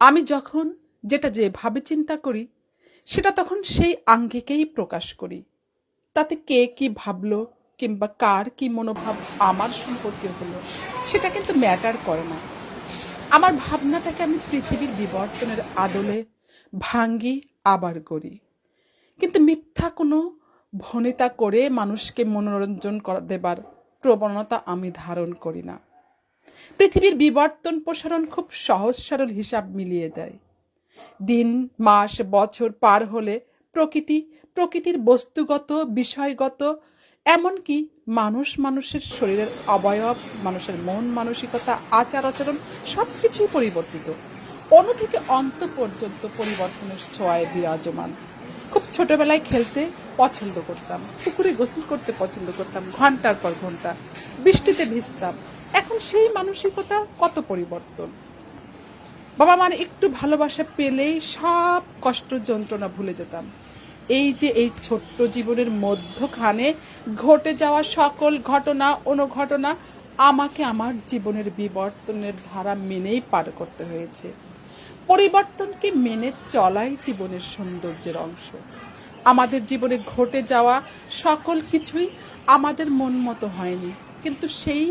আমি যখন যেটা যেভাবে চিন্তা করি, সেটা তখন সেই আঙ্গিকেই প্রকাশ করি। তাতে কে কি ভাবলো কিংবা কার কি মনোভাব আমার সম্পর্কে হলো, সেটা কিন্তু ম্যাটার করে না। আমার ভাবনাটাকে আমি পৃথিবীর বিবর্তনের আদলে ভাঙ্গি, আবার করি। কিন্তু মিথ্যা কোনো ভনিতা করে মানুষকে মনোরঞ্জন করা, দেবার প্রবণতা আমি ধারণ করি না। পৃথিবীর বিবর্তন প্রসারণ খুব সহজ সরল হিসাব মিলিয়ে দেয়। দিন, মাস, বছর পার হলে প্রকৃতি, প্রকৃতির বস্তুগত, বিষয়গত, এমনকি মানুষ মানুষের শরীরের অবয়ব, মানুষের মন, মানসিকতা, আচার আচরণ সব কিছুই পরিবর্তিত। অনু থেকে অন্ত পর্যন্ত পরিবর্তনের ছোঁয়ায় বিরাজমান। খুব ছোটবেলায় খেলতে পছন্দ করতাম। পুকুরে গোসল করতে পছন্দ করতাম, ঘণ্টার পর ঘণ্টা। বৃষ্টিতে ভিজতাম। এখন সেই মানসিকতা কত পরিবর্তন। বাবা মার একটু ভালোবাসা পেলেই সব কষ্ট যন্ত্রণা ভুলে যেতাম। এই যে এই ছোট্ট জীবনের মধ্যখানে ঘটে যাওয়া সকল ঘটনা, অনুঘটনা আমাকে আমার জীবনের বিবর্তনের ধারা মেনেই পার করতে হয়েছে। পরিবর্তনকে মেনে চলাই জীবনের সৌন্দর্যের অংশ। আমাদের জীবনে ঘটে যাওয়া সকল কিছুই আমাদের মন মতো হয়নি, কিন্তু সেই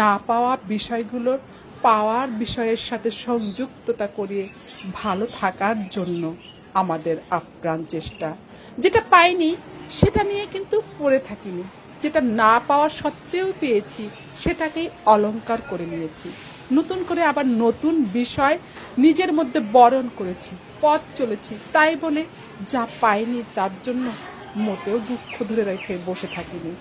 না পাওয়া বিষয়গুলোর পাওয়ার বিষয়ের সাথে সংযুক্ততা করিয়ে ভালো থাকার জন্য আমাদের আপ্রাণ চেষ্টা। যেটা পাইনি, সেটা নিয়ে কিন্তু পড়ে থাকিনি। যেটা না পাওয়া সত্ত্বেও পেয়েছি, সেটাকেই অলংকার করে নিয়েছি। নতুন করে আবার নতুন বিষয় নিজের মধ্যে বরণ করেছি, পথ চলেছি। তাই বলে যা পাইনি তার জন্য মোটেও দুঃখ ধরে রেখে বসে থাকিনি।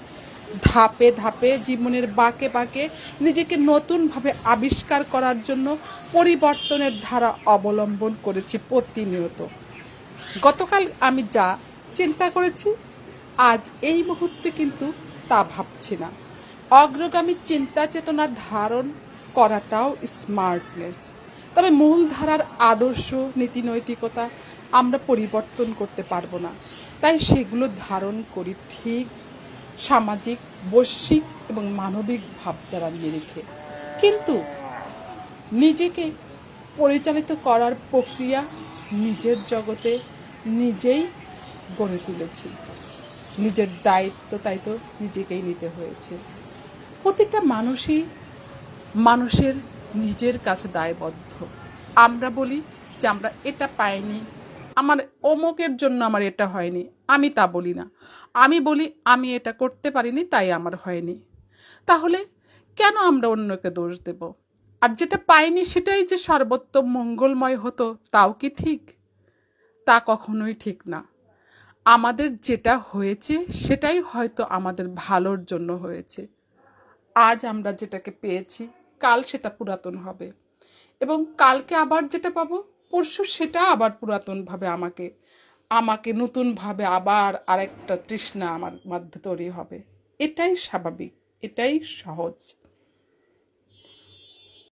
ধাপে ধাপে জীবনের বাঁকে বাঁকে নিজেকে নতুনভাবে আবিষ্কার করার জন্য পরিবর্তনের ধারা অবলম্বন করেছি প্রতিনিয়ত। গতকাল আমি যা চিন্তা করেছি, আজ এই মুহূর্তে কিন্তু তা ভাবছি না। অগ্রগামী চিন্তা চেতনা ধারণ করাটাও স্মার্টনেস তবে মূলধারার আদর্শ, নীতি নৈতিকতা আমরা পরিবর্তন করতে পারব না। তাই সেগুলো ধারণ করি ঠিক সামাজিক, বৈশ্বিক এবং মানবিক ভাবধারার নিরিখে কিন্তু নিজেকে পরিচালিত করার প্রক্রিয়া নিজের জগতে নিজেই গড়ে তুলেছি। নিজের দায়িত্ব তাই তো নিজেকেই নিতে হয়েছে। প্রত্যেকটা মানুষই মানুষের নিজের কাছে দায়বদ্ধ। আমরা বলি যে আমরা এটা পাইনি, আমার অমুকের জন্য আমার এটা হয়নি, আমি তা বলি না। আমি বলি, আমি এটা করতে পারিনি, তাই আমার হয়নি। তাহলে কেন আমরা অন্যকে দোষ দেব? আর যেটা পাইনি সেটাই যে সর্বোত্তম মঙ্গলময় হতো, তাও কি ঠিক? তা কখনোই ঠিক না। আমাদের যেটা হয়েছে, সেটাই হয়তো আমাদের ভালোর জন্য হয়েছে। আজ আমরা যেটাকে পেয়েছি কাল সেটা পুরাতন হবে। এবং কালকে আবার যেটা পাবো, পরশু সেটা আবার পুরাতনভাবে আমাকে আমাকে নতুনভাবে আবার আরেকটা তৃষ্ণা আমার মধ্যে তৈরি হবে। এটাই স্বাভাবিক, এটাই সহজ।